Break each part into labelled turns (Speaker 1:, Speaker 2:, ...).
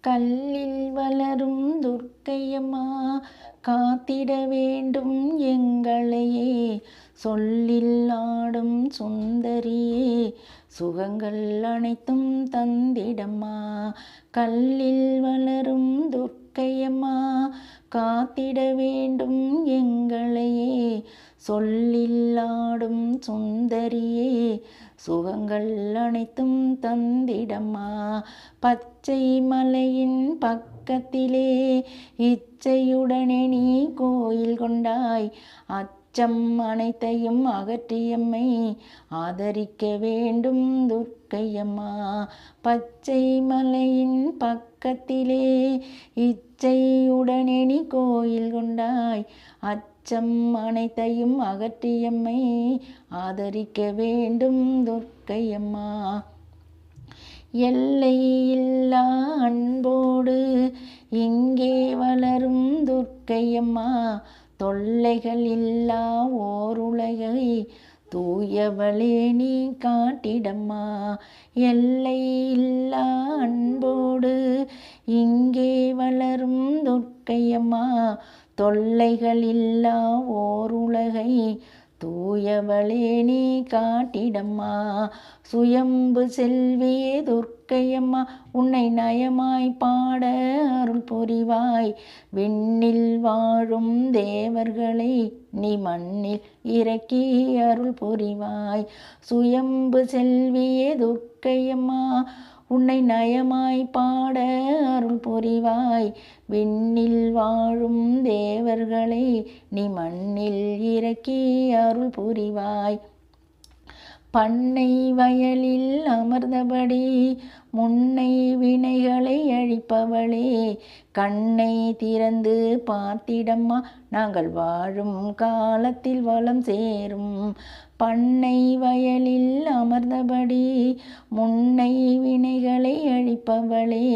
Speaker 1: கல்லில் வளரும் துர்க்கையம்மா காத்திட வேண்டும் எங்களையே. சொல்லில் ஆடும் சுந்தரியே சுகங்கள் அனைத்தும் தந்திடம்மா. கல்லில் வளரும் துர்க்கையம்மா காத்திட வேண்டும் எங்களையே. சொல்லில்லாடும் சுந்தரியே சுகங்கள் அனைத்தும் தந்திடம்மா. பச்சை மலையின் பக்கத்திலே இச்சையுடனே நீ கோயில் கொண்டாய். அத் அச்சம் அனைத்தையும் அகற்றியம்மை. ஆதரிக்க வேண்டும் துர்க்கையம்மா. பச்சை மலையின் பக்கத்திலே இச்சையுடனே நீ கோயில் கொண்டாய். அச்சம் அனைத்தையும் அகற்றியம்மை. ஆதரிக்க வேண்டும் துர்க்கையம்மா. எல்லை இல்லா அன்போடு இங்கே வளரும் துர்க்கையம்மா. தொல்லைகள் இல்லா ஓருலகை தூயவளே நீ காட்டிடம்மா. எல்லை இல்லா அன்போடு இங்கே வளரும் துர்க்கையம்மா. தொல்லைகள் இல்லா ஓருலகை தூயவளே நீ காட்டிடம்மா. சுயம்பு செல்வியே துர்க்கையம்மா உன்னை நயமாய் பாட அருள் புரிவாய். விண்ணில் வாழும் தேவர்களை நீ மண்ணில் இறக்கி அருள் புரிவாய். சுயம்பு செல்வியே துர்க்கையம்மா உன்னை நயமாய் பாட அருள் புரிவாய். விண்ணில் வாழும் தேவர்களை நீ மண்ணில் இறக்கி அருள் புரிவாய். பண்ணை வயலில் அமர்ந்தபடி முன்னை வினைகளை அழிப்பவளே கண்ணை திறந்து பார்த்திடம்மா நாங்கள் வாழும் காலத்தில் வளம் சேரும். பண்ணை வயலில் அமர்ந்தபடி முன்னை வினைகளை அழிப்பவளே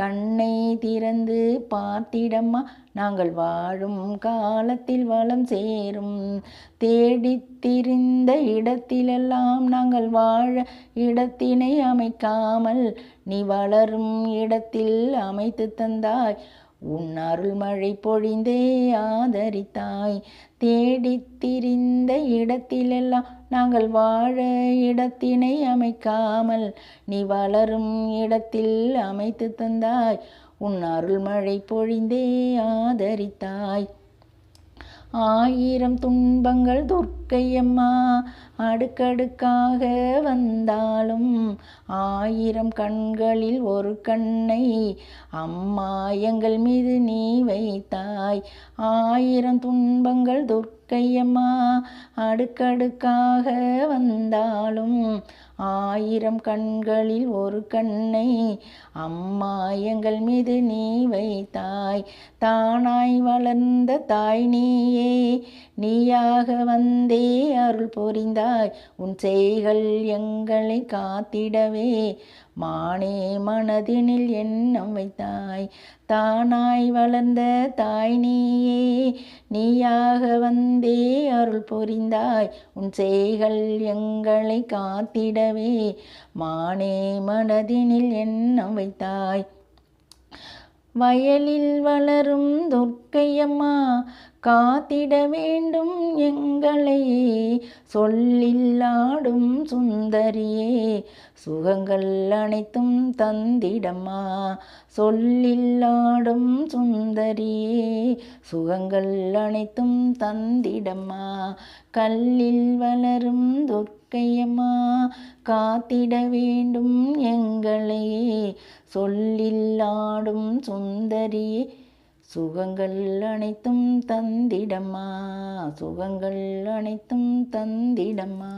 Speaker 1: கண்ணை திறந்து பார்த்திடம்மா. நாங்கள் வாழும் காலத்தில் வளம் சேரும். தேடித்திருந்த இடத்திலெல்லாம் நாங்கள் வாழ இடத்தினை அமைக்காமல் நீ வளரும் இடத்தில் அமைத்து தந்தாய். உன் அருள்மழை பொழிந்தே ஆதரித்தாய். தேடித்திரிந்த இடத்திலெல்லாம் நாங்கள் வாழ இடத்தினை அமைக்காமல் நீ வளரும் இடத்தில் அமைத்து தந்தாய். உன் அருள்மழை பொழிந்தே ஆதரித்தாய். ஆயிரம் துன்பங்கள் துர்க்கையம்மா அடுக்கடுக்காக வந்தாலும் ஆயிரம் கண்களில் ஒரு கண்ணை அம்மா எங்கள் மீது நீ வைத்தாய். ஆயிரம் துன்பங்கள் கையம்மா அடுக்கடுக்காக வந்தாலும் ஆயிரம் கண்களில் ஒரு கண்ணை அம்மா எங்கள் மீது நீ வைத்தாய். தானாய் வளர்ந்த தாய் நீயே நீயாக வந்தே அருள் பொறிந்தாய் உன் செய்கள் எங்களை காத்திடவே. மானே மனதினில் எண்ணம் வைத்தாய். தானாய் வளர்ந்த தாய் நீயே. நீயாக வந்தே அருள் பொறிந்தாய் உன் செய்கள் எங்களை காத்திடவே. மானே மனதினில் எண்ணம் வைத்தாய். வயலில் வளரும் துர்க்கையம்மா காத்திட வேண்டும் எங்களை. சொல்லில்லாடும் சுந்தரியே சுகங்கள் அனைத்தும் தந்திடம்மா. சொல்லில்லாடும் சுந்தரியே சுகங்கள் அனைத்தும் தந்திடம்மா. கல்லில் வளரும் துர்க்கையம்மா காத்திட வேண்டும் எங்களையே சொல்லில்லாடும் சுந்தரியே சுகங்கள் அனைத்தும் தந்திடம்மா சுகங்கள் அனைத்தும் தந்திடம்மா.